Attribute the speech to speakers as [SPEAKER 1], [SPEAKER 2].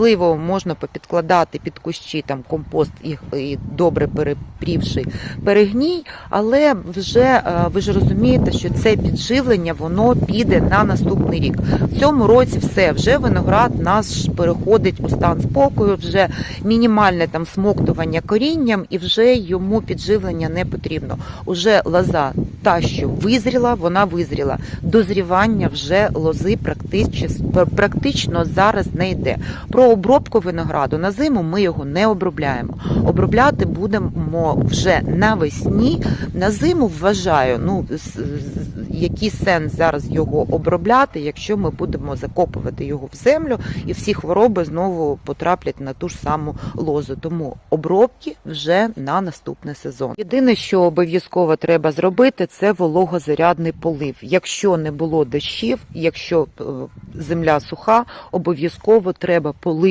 [SPEAKER 1] Можливо, можна попідкладати під кущі там компост і, і добре перепрівши перегній, але вже е, ви ж розумієте, що це підживлення воно піде на наступний рік. В цьому році все вже виноград наш переходить у стан спокою, вже мінімальне там смоктування корінням, і вже йому підживлення не потрібно. Уже лоза та, що визріла, вона визріла. Дозрівання вже лози практично, практично зараз не йде. Про обробку винограду на зиму ми його не обробляємо. Обробляти будемо вже навесні. На зиму вважаю, ну який сенс зараз його обробляти, якщо ми будемо закопувати його в землю, і всі хвороби знову потраплять на ту ж саму лозу. Тому обробки вже на наступний сезон. Єдине, що обов'язково треба зробити, це вологозарядний полив. Якщо не було дощів, якщо е, земля суха, обов'язково треба полити